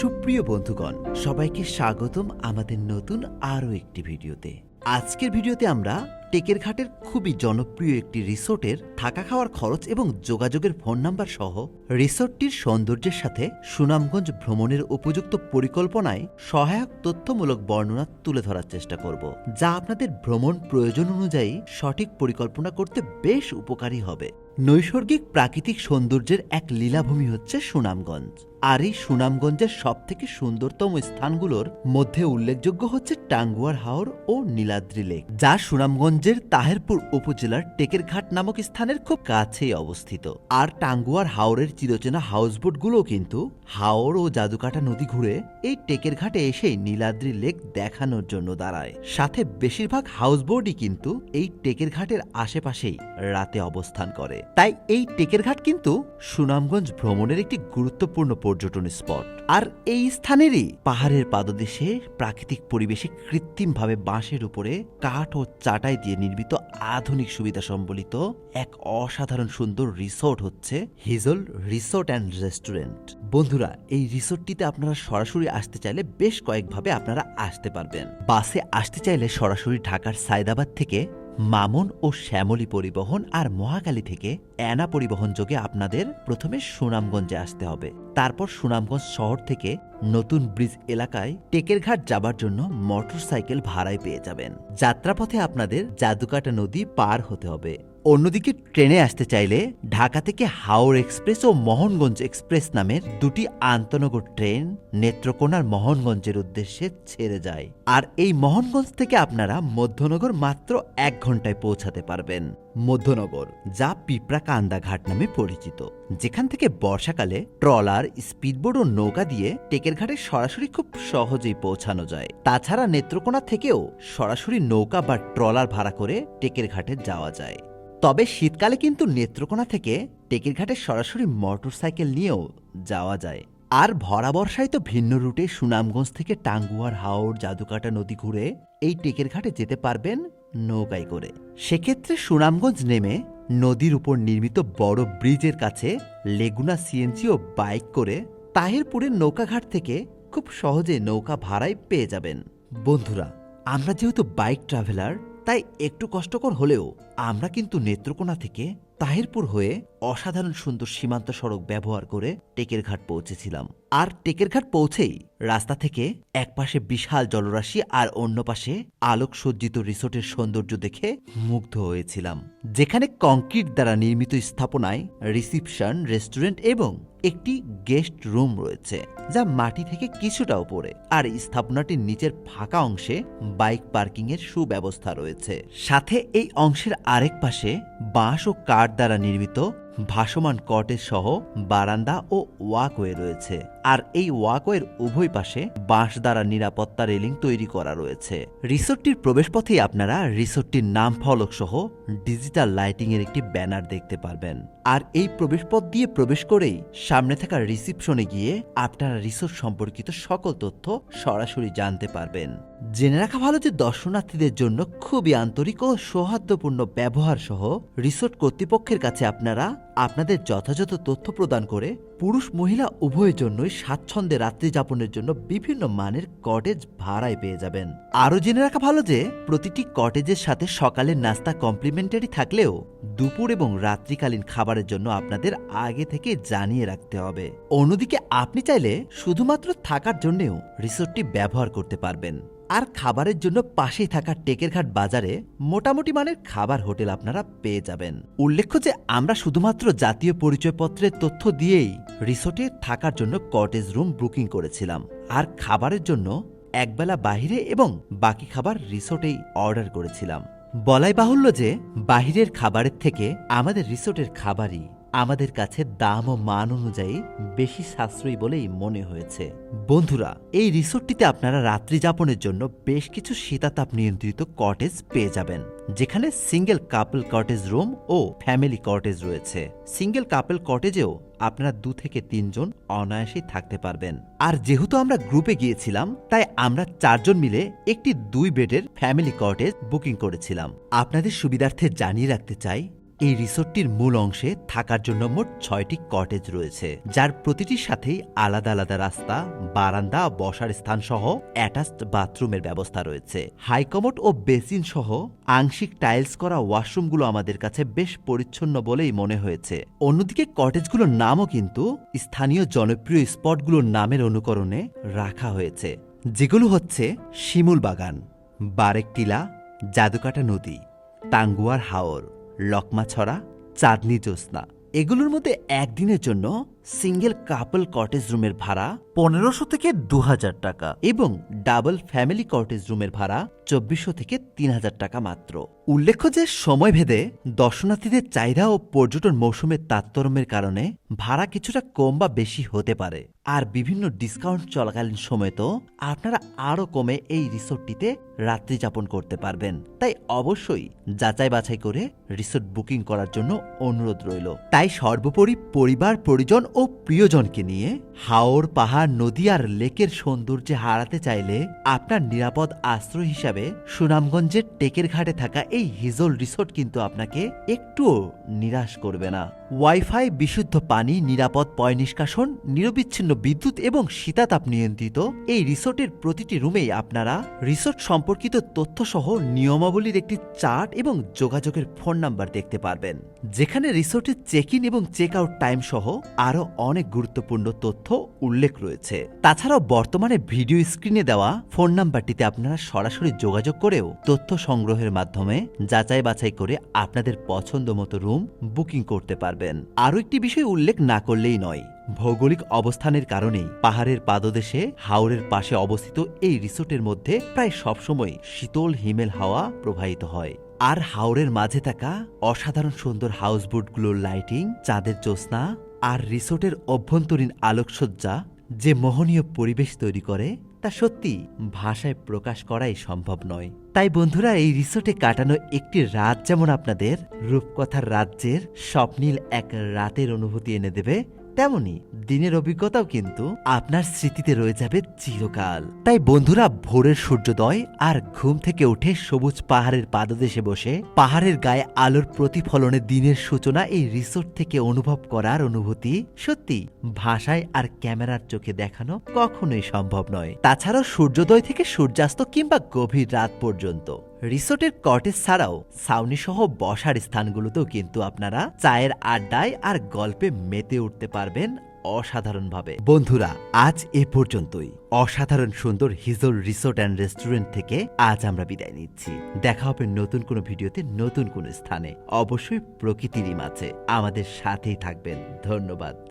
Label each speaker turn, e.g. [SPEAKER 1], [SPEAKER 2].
[SPEAKER 1] সুপ্রিয় বন্ধুগণ, সবাইকে স্বাগতম আমাদের নতুন আরও একটি ভিডিওতে। আজকের ভিডিওতে আমরা টেকের ঘাটের খুবই জনপ্রিয় একটি রিসোর্টের থাকা খাওয়ার খরচ এবং যোগাযোগের ফোন নাম্বার সহ রিসোর্টটির সৌন্দর্যের সাথে সুনামগঞ্জ ভ্রমণের উপযুক্ত পরিকল্পনায় সহায়ক তথ্যমূলক বর্ণনা তুলে ধরার চেষ্টা করব, যা আপনাদের ভ্রমণ প্রয়োজন অনুযায়ী সঠিক পরিকল্পনা করতে বেশ উপকারী হবে। নৈসর্গিক প্রাকৃতিক সৌন্দর্যের এক লীলাভূমি হচ্ছে সুনামগঞ্জ। আর এই সুনামগঞ্জের সব থেকে সুন্দরতম স্থানগুলোর মধ্যে উল্লেখযোগ্য হচ্ছে টাঙ্গুয়ার হাওর ও নীলাদ্রি লেক, যা সুনামগঞ্জের তাহেরপুর উপজেলার টেকেরঘাট নামক স্থানের খুব কাছেই অবস্থিত। আর টাঙ্গুয়ার হাওরের চিরচেনা হাউসবোটগুলোও কিন্তু হাওর ও জাদুকাটা নদী ঘুরে এই টেকের ঘাটে এসেই নীলাদ্রি লেক দেখানোর জন্য দাঁড়ায়। সাথে বেশিরভাগ হাউসবোটই কিন্তু এই টেকের ঘাটের আশেপাশেই রাতে অবস্থান করে। তাই এই টেকের ঘাট কিন্তু সুনামগঞ্জ ভ্রমণের একটি গুরুত্বপূর্ণ পর্যটন স্পট। আর এই স্থানেরই পাহাড়ের পাদদেশে প্রাকৃতিক পরিবেশে কৃত্রিমভাবে বাঁশের উপরে কাঠ ও চাটাই দিয়ে নির্মিত আধুনিক সুবিধা সম্বলিত এক অসাধারণ সুন্দর রিসোর্ট হচ্ছে হিজল রিসোর্ট অ্যান্ড রেস্টুরেন্ট। বন্ধুরা, এই রিসোর্টটিতে আপনারা সরাসরি আসতে চাইলে বেশ কয়েকভাবে আপনারা আসতে পারবেন। বাসে আসতে চাইলে সরাসরি ঢাকার সায়দাবাদ থেকে মামুন ও শ্যামলী পরিবহন আর মহাকালী থেকে অ্যানা পরিবহন যোগে আপনাদের প্রথমে সুনামগঞ্জে আসতে হবে। তারপর সুনামগঞ্জ শহর থেকে নতুন ব্রিজ এলাকায় টেকের ঘাট যাবার জন্য মোটরসাইকেল ভাড়ায় পেয়ে যাবেন। যাত্রাপথে আপনাদের জাদুকাটা নদী পার হতে হবে। অন্যদিকে ট্রেনে আসতে চাইলে ঢাকা থেকে হাওড় এক্সপ্রেস ও মোহনগঞ্জ এক্সপ্রেস নামের দুটি আন্তনগর ট্রেন নেত্রকোনার মোহনগঞ্জের উদ্দেশ্যে ছেড়ে যায়। আর এই মোহনগঞ্জ থেকে আপনারা মধ্যনগর মাত্র এক ঘন্টায় পৌঁছাতে পারবেন। মধ্যনগর, যা পিঁপড়া কান্দা ঘাট নামে পরিচিত। যেখান থেকে বর্ষাকালে ট্রলার, স্পিডবোট ও নৌকা দিয়ে টেকের ঘাটে সরাসরি খুব সহজেই পৌঁছানো যায়। তাছাড়া নেত্রকোনা থেকেও সরাসরি নৌকা বা ট্রলার ভাড়া করে টেকের ঘাটে যাওয়া যায়। তবে শীতকালে কিন্তু নেত্রকোনা থেকে টেকের ঘাটে সরাসরি মোটরসাইকেল নিয়েও যাওয়া যায়। আর ভরা বর্ষায় তো ভিন্ন রুটে সুনামগঞ্জ থেকে টাঙ্গুয়ার হাওড় জাদুকাটা নদী ঘুরে এই টেকের ঘাটে যেতে পারবেন নৌকায় করে। সেক্ষেত্রে সুনামগঞ্জ নেমে নদীর উপর নির্মিত বড় ব্রিজের কাছে লেগুনা সিএনজি ও বাইক করে তাহিরপুরের নৌকাঘাট থেকে খুব সহজে নৌকা ভাড়ায় পেয়ে যাবেন। বন্ধুরা, আমরা যেহেতু বাইক ট্রাভেলার তাই একটু কষ্টকর হলেও আমরা কিন্তু নেত্রকোনা থেকে তাহিরপুর হয়ে অসাধারণ সুন্দর সীমান্ত সড়ক ব্যবহার করে টেকের ঘাট পৌঁছেছিলাম। আর টেকের ঘাট পৌঁছেই রাস্তা থেকে একপাশে বিশাল জলরাশি আর অন্য পাশে আলোক সজ্জিত রিসোর্টের সৌন্দর্য দেখে মুগ্ধ হয়েছিলাম। যেখানে কংক্রিট দ্বারা নির্মিত স্থাপনায় রিসিপশন, রেস্টুরেন্ট এবং একটি গেস্ট রুম রয়েছে, যা মাটি থেকে কিছুটা উপরে আর স্থাপনাটির নিচের ফাঁকা অংশে বাইক পার্কিং এর সুব্যবস্থা রয়েছে। সাথে এই অংশের আরেক পাশে বাঁশ ও কাঠ দ্বারা নির্মিত ভাসমান কটেজ সহ বারান্দা ও ওয়াকওয়ে রয়েছে। আর এই ওয়াকওয়ের উভয় পাশে বাঁশ দ্বারা নিরাপত্তা রেলিং তৈরি করা রয়েছে। রিসোর্টটির প্রবেশপথেই আপনারা রিসোর্টটির নাম ফলক সহ ডিজিটাল লাইটিং এর একটি ব্যানার দেখতে পারবেন। আর এই প্রবেশপথ দিয়ে প্রবেশ করেই সামনে থাকা রিসিপশনে গিয়ে আপনারা রিসোর্ট সম্পর্কিত সকল তথ্য সরাসরি জানতে পারবেন। জেনে রাখা ভালো যে দর্শনার্থীদের জন্য খুবই আন্তরিক ও সৌহার্দ্যপূর্ণ ব্যবহার সহ রিসোর্ট কর্তৃপক্ষের কাছে আপনারা আপনাদের যথাযথ তথ্য প্রদান করে পুরুষ মহিলা উভয়ের জন্যই স্বাচ্ছন্দ্যে রাত্রি যাপনের জন্য বিভিন্ন মানের কটেজ ভাড়ায় পেয়ে যাবেন। আরও জেনে রাখা ভালো যে, প্রতিটি কটেজের সাথে সকালের নাস্তা কমপ্লিমেন্টারি থাকলেও দুপুর এবং রাত্রিকালীন খাবারের জন্য আপনাদের আগে থেকে জানিয়ে রাখতে হবে। অন্যদিকে আপনি চাইলে শুধুমাত্র থাকার জন্যেও রিসোর্টটি ব্যবহার করতে পারবেন। আর খাবারের জন্য পাশেই থাকা টেকেরঘাট বাজারে মোটামুটি মানের খাবার হোটেল আপনারা পেয়ে যাবেন। উল্লেখ্য যে আমরা শুধুমাত্র জাতীয় পরিচয়পত্রের তথ্য দিয়েই রিসোর্টে থাকার জন্য কটেজ রুম বুকিং করেছিলাম। আর খাবারের জন্য একবেলা বাহিরে এবং বাকি খাবার রিসোর্টেই অর্ডার করেছিলাম। বলাই বাহুল্য যে বাহিরের খাবারের থেকে আমাদের রিসোর্টের খাবারই আমাদের কাছে দাম ও মান অনুযায়ী বেশি সাশ্রয়ী বলেই মনে হয়েছে। বন্ধুরা, এই রিসোর্টটিতে আপনারা রাত্রি যাপনের জন্য বেশ কিছু শীতাতাপ নিয়ন্ত্রিত কটেজ পেয়ে যাবেন, যেখানে সিঙ্গেল কাপল কটেজ রুম ও ফ্যামিলি কটেজ রয়েছে। সিঙ্গেল কাপল কটেজেও আপনারা দু থেকে তিনজন অনায়াসেই থাকতে পারবেন। আর যেহেতু আমরা গ্রুপে গিয়েছিলাম, তাই আমরা চারজন মিলে একটি দুই বেডের ফ্যামিলি কটেজ বুকিং করেছিলাম। আপনাদের সুবিধার্থে জানিয়ে রাখতে চাই এই রিসোর্টটির মূল অংশে থাকার জন্য মোট ছয়টি কটেজ রয়েছে, যার প্রতিটির সাথেই আলাদা আলাদা রাস্তা, বারান্দা, বসার স্থান সহ অ্যাটাচড বাথরুমের ব্যবস্থা রয়েছে। হাইকমোড ও বেসিন সহ আংশিক টাইলস করা ওয়াশরুমগুলো আমাদের কাছে বেশ পরিচ্ছন্ন বলেই মনে হয়েছে। অন্যদিকে কটেজগুলোর নামও কিন্তু স্থানীয় জনপ্রিয় স্পটগুলোর নামের অনুকরণে রাখা হয়েছে, যেগুলো হচ্ছে শিমুল বাগান বারেক টিলা, জাদুকাটা নদী টাঙ্গুয়ার হাওর। লকমাছড়া, চাঁদনি জ্যোৎস্না। এগুলোর মধ্যে একদিনের জন্য সিঙ্গেল কাপল কটেজ রুমের ভাড়া পনেরোশো থেকে দু হাজার টাকা এবং ডাবল ফ্যামিলি কটেজ রুমের ভাড়া চব্বিশশো থেকে তিন হাজার টাকা মাত্র। উল্লেখ্য যে সময় ভেদে দর্শনার্থীদের চাহিদা ও পর্যটন মৌসুমের তারতম্যের কারণে ভাড়া কিছুটা কম বা বেশি হতে পারে। আর বিভিন্ন ডিসকাউন্ট চলাকালীন সময় তো আপনারা আরও কমে এই রিসোর্টটিতে রাত্রি যাপন করতে পারবেন। তাই অবশ্যই যাচাই বাছাই করে রিসোর্ট বুকিং করার জন্য অনুরোধ রইল। তাই সর্বোপরি পরিবার, পরিজন ও প্রিয়জনকে নিয়ে হাওর, পাহাড়, নদী আর লেকের সৌন্দর্যে হারাতে চাইলে আপনার নিরাপদ আশ্রয় হিসাবে সুনামগঞ্জের টেকের ঘাটে থাকা এই হিজল রিসোর্ট কিন্তু আপনাকে একটুও নিরাশ করবে না। ওয়াইফাই, বিশুদ্ধ পানি, নিরাপদ পয় নিষ্কাশন, নিরবিচ্ছিন্ন বিদ্যুৎ এবং শীতাতাপ নিয়ন্ত্রিত এই রিসোর্টের প্রতিটি রুমেই আপনারা রিসোর্ট সম্পর্কিত তথ্যসহ নিয়মাবলীর একটি চার্ট এবং যোগাযোগের ফোন নাম্বার দেখতে পারবেন। যেখানে রিসোর্টের চেক ইন এবং চেক আউট টাইম সহ আরও অনেক গুরুত্বপূর্ণ তথ্য উল্লেখ রয়েছে। তাছাড়াও বর্তমানে ভিডিও স্ক্রিনে দেওয়া ফোন নাম্বারটিতে আপনারা সরাসরি যোগাযোগ করেও তথ্য সংগ্রহের মাধ্যমে যাচাই বাছাই করে আপনাদের পছন্দ মতো রুম বুকিং করতে পারবেন। আরও একটি বিষয় উল্লেখ না করলেই নয়, ভৌগোলিক অবস্থানের কারণেই পাহাড়ের পাদদেশে, হাওরের পাশে অবস্থিত এই রিসোর্টের মধ্যে প্রায় সবসময় শীতল হিমেল হাওয়া প্রবাহিত হয়। আর হাওরের মাঝে থাকা অসাধারণ সুন্দর হাউসবোটগুলোর লাইটিং, চাঁদের জ্যোৎস্না আর রিসোর্টের অভ্যন্তরীণ আলোকসজ্জা যে মোহনীয় পরিবেশ তৈরি করে তা সত্যি ভাষায় প্রকাশ করাই সম্ভব নয়। তাই বন্ধুরা, এই রিসোর্টে কাটানো একটি রাত যেমন আপনাদের, রূপকথার রাজ্যের স্বপ্নীল এক রাতের অনুভূতি এনে দেবে। তেমনি দিনের অভিজ্ঞতাও কিন্তু আপনার স্মৃতিতে রয়ে যাবে চিরকাল। তাই বন্ধুরা, ভোরের সূর্যোদয় আর ঘুম থেকে উঠে সবুজ পাহাড়ের পাদদেশে বসে পাহাড়ের গায়ে আলোর প্রতিফলনে দিনের সূচনা এই রিসোর্ট থেকে অনুভব করার অনুভূতি সত্যি ভাষায় আর ক্যামেরার চোখে দেখানো কখনোই সম্ভব নয়। তাছাড়াও সূর্যোদয় থেকে সূর্যাস্ত কিংবা গভীর রাত পর্যন্ত। রিসোর্টের কটেজ ছাড়াও সাউনি সহ বসার স্থানগুলোতেও কিন্তু আপনারা চায়ের আড্ডায় আর গল্পে মেতে উঠতে পারবেন অসাধারণভাবে। বন্ধুরা, আজ এ পর্যন্তই। অসাধারণ সুন্দর হিজল রিসোর্ট অ্যান্ড রেস্টুরেন্ট থেকে আজ আমরা বিদায় নিচ্ছি। দেখা হবে নতুন কোনো ভিডিওতে নতুন কোনো স্থানে। অবশ্যই প্রকৃতিরই মাঝে। আমাদের সাথেই থাকবেন। ধন্যবাদ।